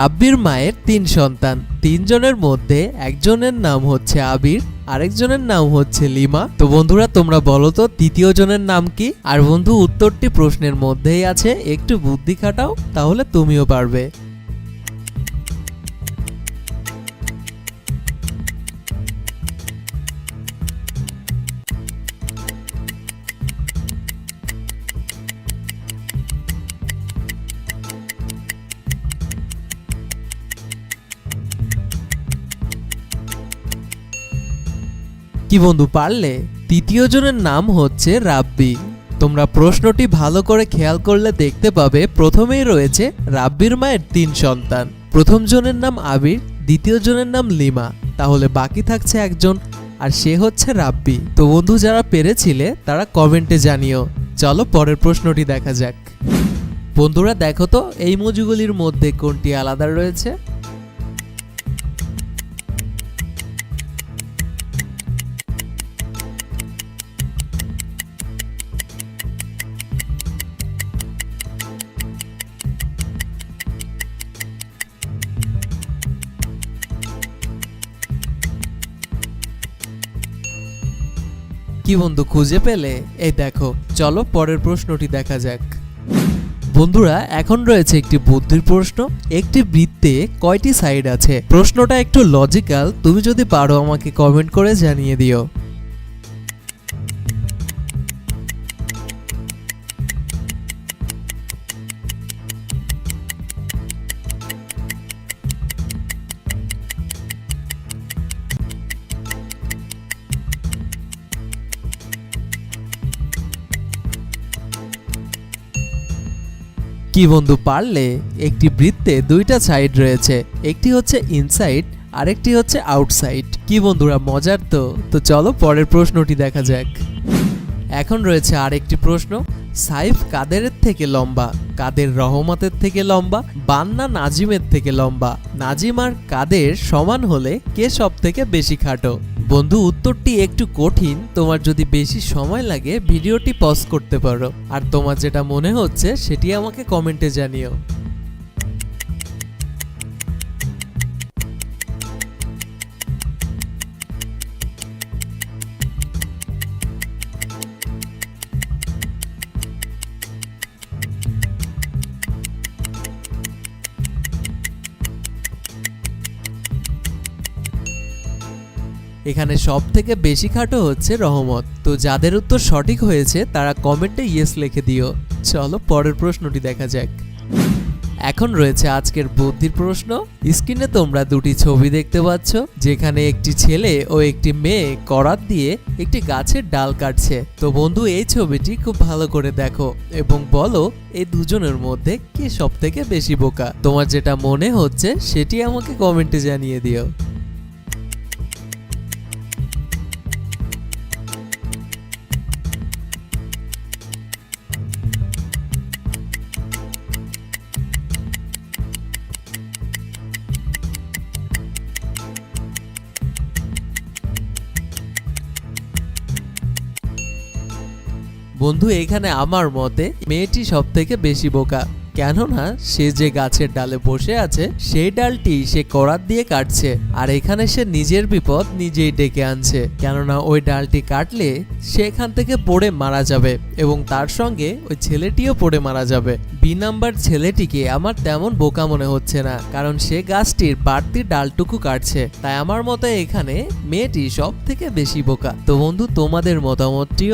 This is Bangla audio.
আব্বির মায়ের তিন সন্তান। তিনজনের মধ্যে একজনের নাম হচ্ছে আবির, আরেকজনের নাম হচ্ছে লিমা। তো বন্ধুরা, তোমরা বলো তো, তৃতীয় জনের নাম কি? আর বন্ধু, উত্তরটি প্রশ্নের মধ্যেই আছে। একটু বুদ্ধি খাটাও, তাহলে তুমিও পারবে। কি বন্ধু, পারলে? তৃতীয় জনের নাম হচ্ছে রাব্বি। তোমরা প্রশ্নটি ভালো করে খেয়াল করলে দেখতে পাবে, প্রথমেই রয়েছে রাব্বির মায়ের তিন সন্তান। প্রথম জনের নাম আবির, দ্বিতীয় জনের নাম লিমা। তাহলে বাকি থাকছে একজন, আর সে হচ্ছে রাব্বি। তো বন্ধু, যারা পেরেছিলে, তারা কমেন্টে জানিও। চলো পরের প্রশ্নটি দেখা যাক। বন্ধুরা, দেখো তো, এই মজুগুলির মধ্যে কোনটি আলাদা রয়েছে? কি বন্ধু খুঁজে পেলে? এই দেখো, চলো পরের প্রশ্নটি দেখা যাক। বন্ধুরা, এখন রয়েছে একটি বুদ্ধির প্রশ্ন, একটি বৃত্তে কয়টি সাইড আছে? প্রশ্নটা একটু লজিক্যাল তুমি যদি পারো আমাকে কমেন্ট করে জানিয়ে দিও। কি বন্ধু, পারলে একটি বৃত্তে দুইটা সাইড রয়েছে, একটি হচ্ছে ইনসাইড আরেকটি হচ্ছে আউটসাইড কি বন্ধুরা, মজার তো। তো চলো পরের প্রশ্নটি দেখা যাক। এখন রয়েছে আরেকটি প্রশ্ন। সাইফ কাদেরের থেকে লম্বা? কাদের রহমতের থেকে লম্বা? বান্না নাজিমের থেকে লম্বা? নাজিম আর কাদের সমান হলে কে সব থেকে বেশি খাটো? বন্ধু, উত্তরটি একটু কঠিন। তোমার যদি বেশি সময় লাগে, ভিডিওটি পজ করতে পারো। আর তোমার যেটা মনে হচ্ছে, সেটি আমাকে কমেন্টে জানিও। এখানে সব থেকে বেশি খাটো হচ্ছে রহমত। তো যাদের উত্তর সঠিক হয়েছে, তারা কমেন্টে ইয়েস লিখে দিও। চলো পরের প্রশ্নটি দেখা যাক। এখন রয়েছে আজকের বুদ্ধির প্রশ্ন। স্ক্রিনে তোমরা দুটি ছবি দেখতে পাচ্ছ, যেখানে একটি ছেলে ও একটি মেয়ে করাত দিয়ে একটি গাছের ডাল কাটছে। তো বন্ধু, এই ছবিটি খুব ভালো করে দেখো এবং বলো, এই দুজনের মধ্যে কে সব থেকে বেশি বোকা? তোমার যেটা মনে হচ্ছে, সেটি আমাকে কমেন্টে জানিয়ে দিও। বন্ধু, এখানে আমার মতে মেয়েটি সব থেকে বেশি বোকা। কেননা, সে যে গাছের ডালে বসে আছে, সেই ডালটি সে করাত দিয়ে কাটছে, আর এখানে সে নিজের বিপদ নিজেই ডেকে আনছে। কেননা, ওই ডালটি কাটলে সে এখান থেকে পড়ে মারা যাবে, এবং তার সঙ্গে ওই ছেলেটিও পড়ে মারা যাবে। বি নাম্বার ছেলেটিকে আমার তেমন বোকা মনে হচ্ছে না, কারণ সে গাছটির বাড়তি ডালটুকু কাটছে। তাই আমার মতে এখানে মেয়েটি সব থেকে বেশি বোকা। তো বন্ধু, তোমাদের মতামতটিও